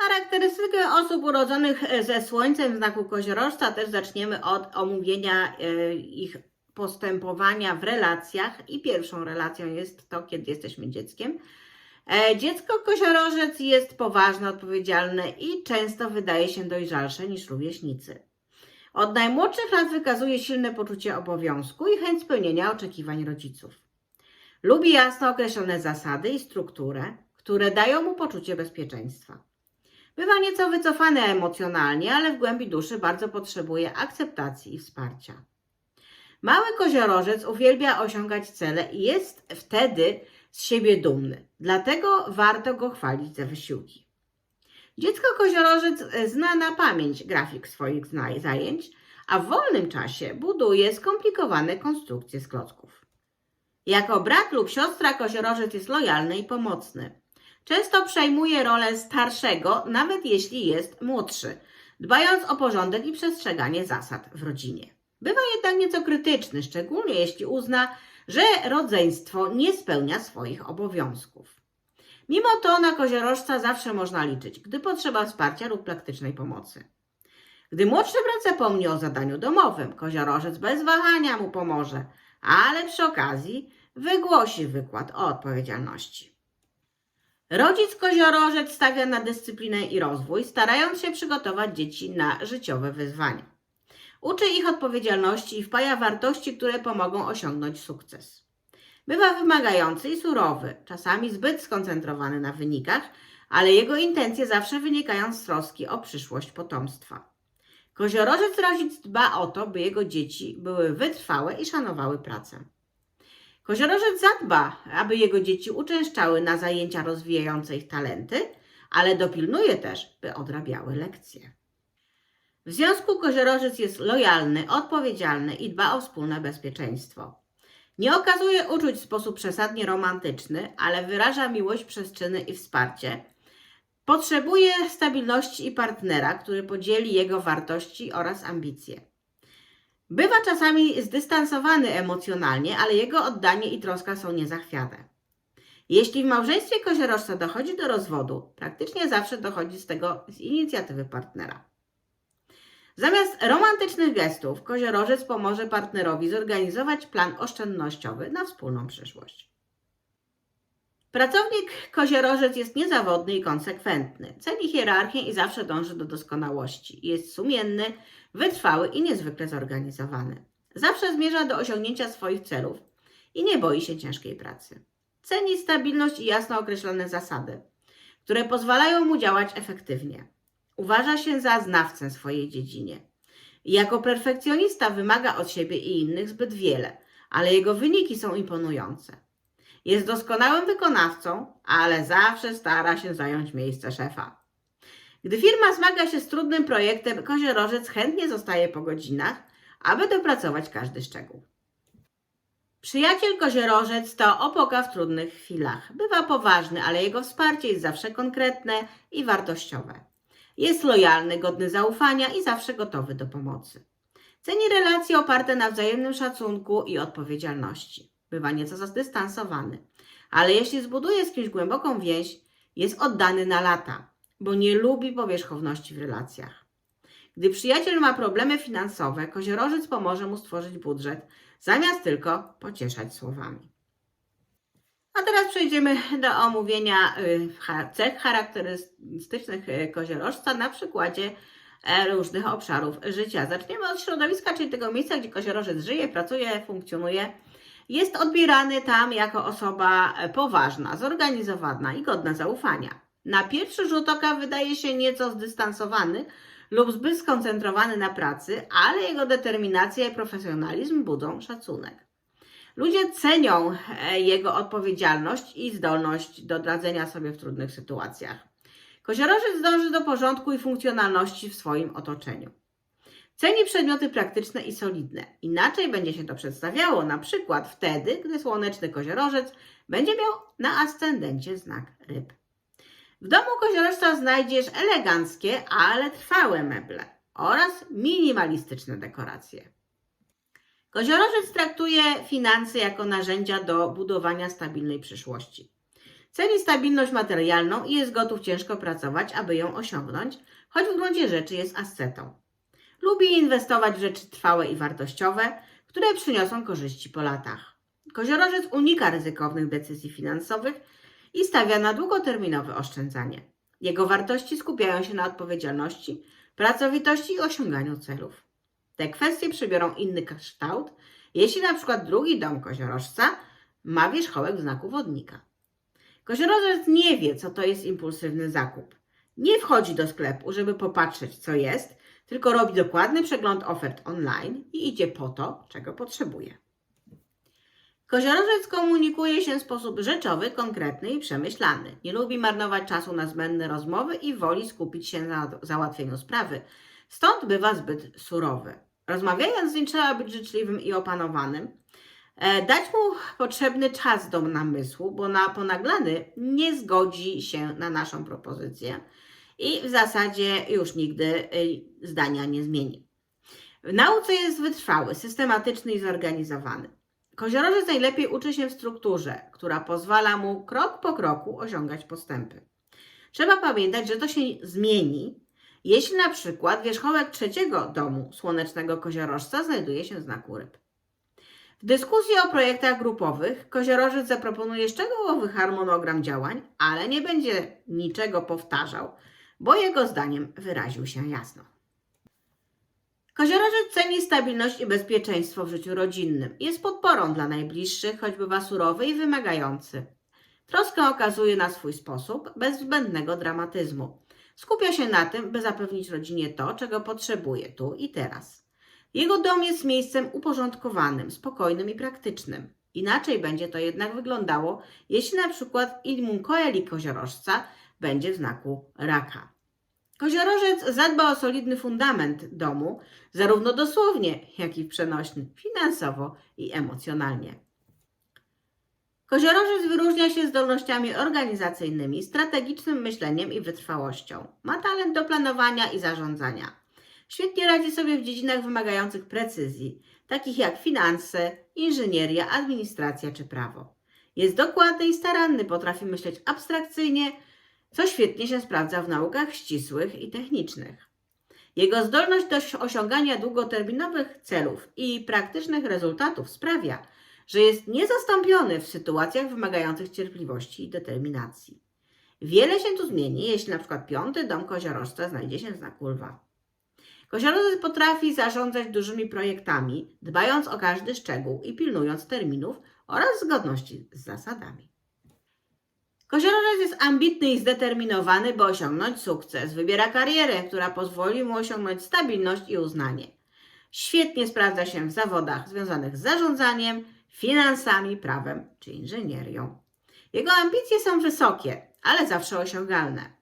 Charakterystykę osób urodzonych ze słońcem w znaku koziorożca też zaczniemy od omówienia e, ich postępowania w relacjach i pierwszą relacją jest to, kiedy jesteśmy dzieckiem. E, Dziecko koziorożec jest poważne, odpowiedzialne i często wydaje się dojrzalsze niż rówieśnicy. Od najmłodszych lat wykazuje silne poczucie obowiązku i chęć spełnienia oczekiwań rodziców. Lubi jasno określone zasady i strukturę, które dają mu poczucie bezpieczeństwa. Bywa nieco wycofany emocjonalnie, ale w głębi duszy bardzo potrzebuje akceptacji i wsparcia. Mały koziorożec uwielbia osiągać cele i jest wtedy z siebie dumny. Dlatego warto go chwalić za wysiłki. Dziecko koziorożec zna na pamięć grafik swoich zajęć, a w wolnym czasie buduje skomplikowane konstrukcje z klocków. Jako brat lub siostra koziorożec jest lojalny i pomocny. Często przejmuje rolę starszego, nawet jeśli jest młodszy, dbając o porządek i przestrzeganie zasad w rodzinie. Bywa jednak nieco krytyczny, szczególnie jeśli uzna, że rodzeństwo nie spełnia swoich obowiązków. Mimo to na koziorożca zawsze można liczyć, gdy potrzeba wsparcia lub praktycznej pomocy. Gdy młodszy brat zapomni o zadaniu domowym, koziorożec bez wahania mu pomoże, ale przy okazji wygłosi wykład o odpowiedzialności. Rodzic koziorożec stawia na dyscyplinę i rozwój, starając się przygotować dzieci na życiowe wyzwania. Uczy ich odpowiedzialności i wpaja wartości, które pomogą osiągnąć sukces. Bywa wymagający i surowy, czasami zbyt skoncentrowany na wynikach, ale jego intencje zawsze wynikają z troski o przyszłość potomstwa. Koziorożec rodzic dba o to, by jego dzieci były wytrwałe i szanowały pracę. Koziorożec zadba, aby jego dzieci uczęszczały na zajęcia rozwijające ich talenty, ale dopilnuje też, by odrabiały lekcje. W związku koziorożec jest lojalny, odpowiedzialny i dba o wspólne bezpieczeństwo. Nie okazuje uczuć w sposób przesadnie romantyczny, ale wyraża miłość przez czyny i wsparcie. Potrzebuje stabilności i partnera, który podzieli jego wartości oraz ambicje. Bywa czasami zdystansowany emocjonalnie, ale jego oddanie i troska są niezachwiane. Jeśli w małżeństwie koziorożca dochodzi do rozwodu, praktycznie zawsze dochodzi z tego z inicjatywy partnera. Zamiast romantycznych gestów, koziorożec pomoże partnerowi zorganizować plan oszczędnościowy na wspólną przyszłość. Pracownik koziorożec jest niezawodny i konsekwentny. Ceni hierarchię i zawsze dąży do doskonałości. Jest sumienny, wytrwały i niezwykle zorganizowany. Zawsze zmierza do osiągnięcia swoich celów i nie boi się ciężkiej pracy. Ceni stabilność i jasno określone zasady, które pozwalają mu działać efektywnie. Uważa się za znawcę swojej dziedzinie. Jako perfekcjonista wymaga od siebie i innych zbyt wiele, ale jego wyniki są imponujące. Jest doskonałym wykonawcą, ale zawsze stara się zająć miejsce szefa. Gdy firma zmaga się z trudnym projektem, koziorożec chętnie zostaje po godzinach, aby dopracować każdy szczegół. Przyjaciel koziorożec to opoka w trudnych chwilach. Bywa poważny, ale jego wsparcie jest zawsze konkretne i wartościowe. Jest lojalny, godny zaufania i zawsze gotowy do pomocy. Ceni relacje oparte na wzajemnym szacunku i odpowiedzialności. Bywa nieco zdystansowany, ale jeśli zbuduje z kimś głęboką więź, jest oddany na lata, bo nie lubi powierzchowności w relacjach. Gdy przyjaciel ma problemy finansowe, koziorożec pomoże mu stworzyć budżet, zamiast tylko pocieszać słowami. A teraz przejdziemy do omówienia y, cech charakterystycznych y, koziorożca na przykładzie e, różnych obszarów życia. Zaczniemy od środowiska, czyli tego miejsca, gdzie koziorożec żyje, pracuje, funkcjonuje. Jest odbierany tam jako osoba e, poważna, zorganizowana i godna zaufania. Na pierwszy rzut oka wydaje się nieco zdystansowany lub zbyt skoncentrowany na pracy, ale jego determinacja i profesjonalizm budzą szacunek. Ludzie cenią e, jego odpowiedzialność i zdolność do radzenia sobie w trudnych sytuacjach. Koziorożec dąży do porządku i funkcjonalności w swoim otoczeniu. Ceni przedmioty praktyczne i solidne. Inaczej będzie się to przedstawiało na przykład wtedy, gdy słoneczny koziorożec będzie miał na ascendencie znak ryb. W domu koziorożca znajdziesz eleganckie, ale trwałe meble oraz minimalistyczne dekoracje. Koziorożec traktuje finanse jako narzędzia do budowania stabilnej przyszłości. Ceni stabilność materialną i jest gotów ciężko pracować, aby ją osiągnąć, choć w gruncie rzeczy jest ascetą. Lubi inwestować w rzeczy trwałe i wartościowe, które przyniosą korzyści po latach. Koziorożec unika ryzykownych decyzji finansowych i stawia na długoterminowe oszczędzanie. Jego wartości skupiają się na odpowiedzialności, pracowitości i osiąganiu celów. Te kwestie przybiorą inny kształt, jeśli na przykład drugi dom koziorożca ma wierzchołek znaku wodnika. Koziorożec nie wie, co to jest impulsywny zakup. Nie wchodzi do sklepu, żeby popatrzeć, co jest, tylko robi dokładny przegląd ofert online i idzie po to, czego potrzebuje. Koziorożec komunikuje się w sposób rzeczowy, konkretny i przemyślany. Nie lubi marnować czasu na zbędne rozmowy i woli skupić się na załatwieniu sprawy. Stąd bywa zbyt surowy. Rozmawiając z nim trzeba być życzliwym i opanowanym. E, Dać mu potrzebny czas do namysłu, bo na ponaglany nie zgodzi się na naszą propozycję i w zasadzie już nigdy y, zdania nie zmieni. W nauce jest wytrwały, systematyczny i zorganizowany. Koziorożec najlepiej uczy się w strukturze, która pozwala mu krok po kroku osiągać postępy. Trzeba pamiętać, że to się zmieni, jeśli na przykład wierzchołek trzeciego domu słonecznego koziorożca znajduje się w znaku ryb. W dyskusji o projektach grupowych koziorożec zaproponuje szczegółowy harmonogram działań, ale nie będzie niczego powtarzał, bo jego zdaniem wyraził się jasno. Koziorożec ceni stabilność i bezpieczeństwo w życiu rodzinnym. Jest podporą dla najbliższych, choć bywa surowy i wymagający. Troskę okazuje na swój sposób, bez zbędnego dramatyzmu. Skupia się na tym, by zapewnić rodzinie to, czego potrzebuje tu i teraz. Jego dom jest miejscem uporządkowanym, spokojnym i praktycznym. Inaczej będzie to jednak wyglądało, jeśli na przykład Ilmun Koeli koziorożca będzie w znaku raka. Koziorożec zadba o solidny fundament domu, zarówno dosłownie, jak i przenośny, finansowo i emocjonalnie. Koziorożec wyróżnia się zdolnościami organizacyjnymi, strategicznym myśleniem i wytrwałością. Ma talent do planowania i zarządzania. Świetnie radzi sobie w dziedzinach wymagających precyzji, takich jak finanse, inżynieria, administracja czy prawo. Jest dokładny i staranny, potrafi myśleć abstrakcyjnie, co świetnie się sprawdza w naukach ścisłych i technicznych. Jego zdolność do osiągania długoterminowych celów i praktycznych rezultatów sprawia, że jest niezastąpiony w sytuacjach wymagających cierpliwości i determinacji. Wiele się tu zmieni, jeśli na przykład piąty dom koziorożca znajdzie się w znaku lwa. Koziorożec potrafi zarządzać dużymi projektami, dbając o każdy szczegół i pilnując terminów oraz zgodności z zasadami. Koziorożec jest ambitny i zdeterminowany, by osiągnąć sukces. Wybiera karierę, która pozwoli mu osiągnąć stabilność i uznanie. Świetnie sprawdza się w zawodach związanych z zarządzaniem, finansami, prawem czy inżynierią. Jego ambicje są wysokie, ale zawsze osiągalne.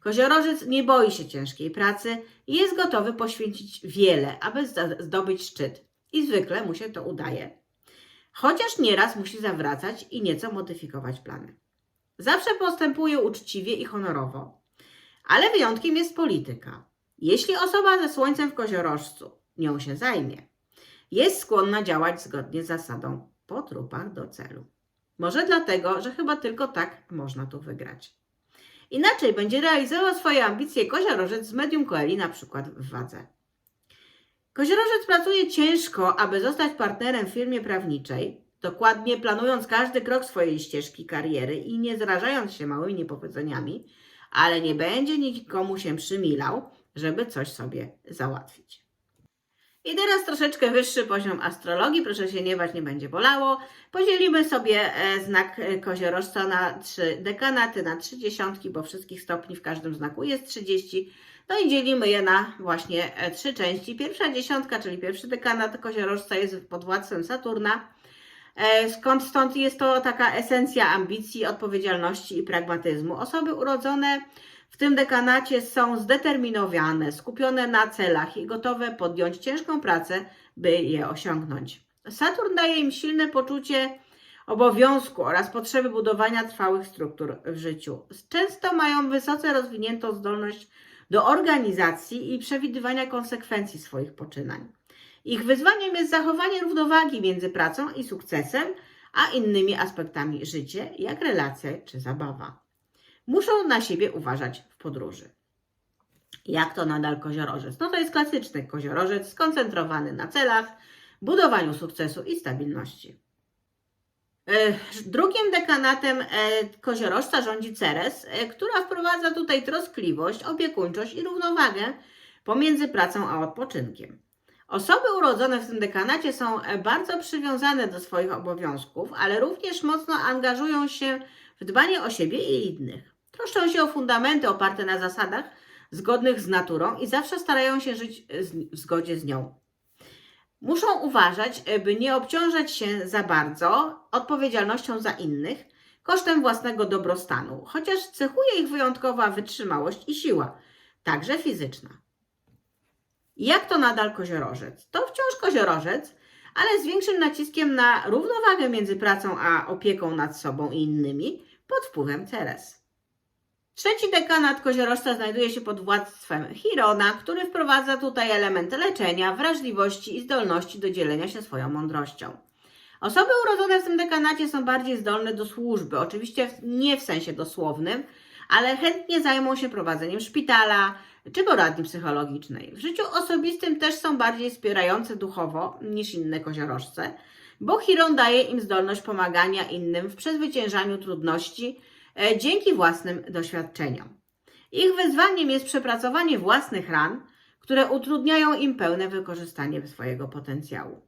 Koziorożec nie boi się ciężkiej pracy i jest gotowy poświęcić wiele, aby zdobyć szczyt. I zwykle mu się to udaje. Chociaż nieraz musi zawracać i nieco modyfikować plany. Zawsze postępuje uczciwie i honorowo. Ale wyjątkiem jest polityka. Jeśli osoba ze słońcem w koziorożcu nią się zajmie, jest skłonna działać zgodnie z zasadą po trupach do celu. Może dlatego, że chyba tylko tak można tu wygrać. Inaczej będzie realizował swoje ambicje koziorożec z medium koeli, na przykład w wadze. Koziorożec pracuje ciężko, aby zostać partnerem w firmie prawniczej, dokładnie planując każdy krok swojej ścieżki kariery i nie zrażając się małymi niepowodzeniami, ale nie będzie nikomu się przymilał, żeby coś sobie załatwić. I teraz troszeczkę wyższy poziom astrologii, proszę się nie bać, nie będzie bolało. Podzielimy sobie e, znak e, koziorożca na trzy dekanaty, na trzy dziesiątki, bo wszystkich stopni w każdym znaku jest 30. No i dzielimy je na właśnie e, trzy części. Pierwsza dziesiątka, czyli pierwszy dekanat koziorożca jest pod władcą Saturna. Skąd stąd jest to taka esencja ambicji, odpowiedzialności i pragmatyzmu. Osoby urodzone w tym dekanacie są zdeterminowane, skupione na celach i gotowe podjąć ciężką pracę, by je osiągnąć. Saturn daje im silne poczucie obowiązku oraz potrzeby budowania trwałych struktur w życiu. Często mają wysoce rozwiniętą zdolność do organizacji i przewidywania konsekwencji swoich poczynań. Ich wyzwaniem jest zachowanie równowagi między pracą i sukcesem, a innymi aspektami życia, jak relacje czy zabawa. Muszą na siebie uważać w podróży. Jak to nadal koziorożec? No to jest klasyczny koziorożec skoncentrowany na celach, budowaniu sukcesu i stabilności. Drugim dekanatem e, koziorożca rządzi Ceres, e, która wprowadza tutaj troskliwość, opiekuńczość i równowagę pomiędzy pracą a odpoczynkiem. Osoby urodzone w tym dekanacie są e, bardzo przywiązane do swoich obowiązków, ale również mocno angażują się w dbanie o siebie i innych. Troszczą się o fundamenty oparte na zasadach zgodnych z naturą i zawsze starają się żyć e, w zgodzie z nią. Muszą uważać, e, by nie obciążać się za bardzo odpowiedzialnością za innych kosztem własnego dobrostanu, chociaż cechuje ich wyjątkowa wytrzymałość i siła, także fizyczna. Jak to nadal koziorożec? To wciąż koziorożec, ale z większym naciskiem na równowagę między pracą a opieką nad sobą i innymi pod wpływem Ceres. Trzeci dekanat koziorożca znajduje się pod władztwem Chirona, który wprowadza tutaj elementy leczenia, wrażliwości i zdolności do dzielenia się swoją mądrością. Osoby urodzone w tym dekanacie są bardziej zdolne do służby, oczywiście nie w sensie dosłownym, ale chętnie zajmą się prowadzeniem szpitala czy poradni psychologicznej. W życiu osobistym też są bardziej wspierające duchowo niż inne koziorożce, bo Chiron daje im zdolność pomagania innym w przezwyciężaniu trudności e, dzięki własnym doświadczeniom. Ich wyzwaniem jest przepracowanie własnych ran, które utrudniają im pełne wykorzystanie swojego potencjału.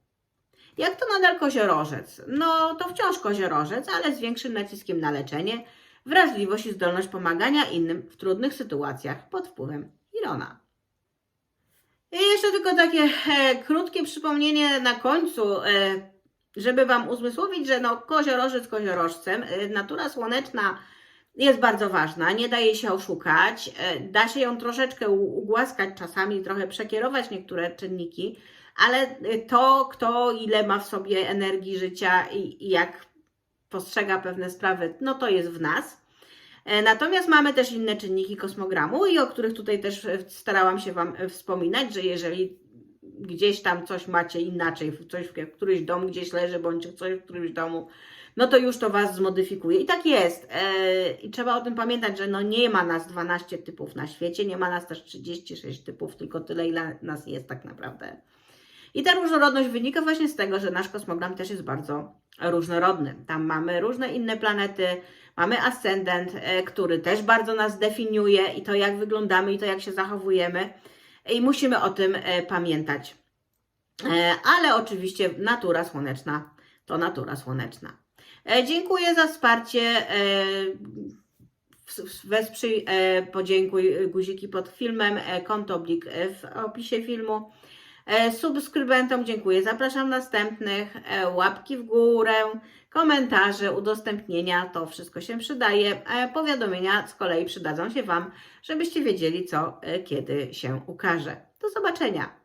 Jak to nadal koziorożec? No to wciąż koziorożec, ale z większym naciskiem na leczenie, wrażliwość i zdolność pomagania innym w trudnych sytuacjach pod wpływem I jeszcze tylko takie e, krótkie przypomnienie na końcu, e, żeby Wam uzmysłowić, że no, koziorożec koziorożcem, e, natura słoneczna jest bardzo ważna, nie da jej się oszukać, e, da się ją troszeczkę ugłaskać czasami, trochę przekierować niektóre czynniki, ale e, to, kto ile ma w sobie energii życia i, i jak postrzega pewne sprawy, no to jest w nas. E, Natomiast mamy też inne czynniki kosmogramu i o których tutaj też e, starałam się Wam e, wspominać, że jeżeli gdzieś tam coś macie inaczej, coś w któryś dom gdzieś leży, bądź coś w którymś domu, no to już to Was zmodyfikuje. I tak jest. I trzeba o tym pamiętać, że no nie ma nas 12 typów na świecie, nie ma nas też 36 typów, tylko tyle, ile nas jest tak naprawdę. I ta różnorodność wynika właśnie z tego, że nasz kosmogram też jest bardzo różnorodny. Tam mamy różne inne planety, mamy ascendent, e, który też bardzo nas definiuje i to jak wyglądamy i to jak się zachowujemy. I musimy o tym e, pamiętać. E, Ale oczywiście natura słoneczna to natura słoneczna. Dziękuję za wsparcie. Wesprzyj, podziękuj guziki pod filmem, konto blik e, w opisie filmu. E, Subskrybentom dziękuję. Zapraszam następnych. E, Łapki w górę, komentarze, udostępnienia. To wszystko się przydaje. E, Powiadomienia z kolei przydadzą się Wam, żebyście wiedzieli, co kiedy się ukaże. Do zobaczenia.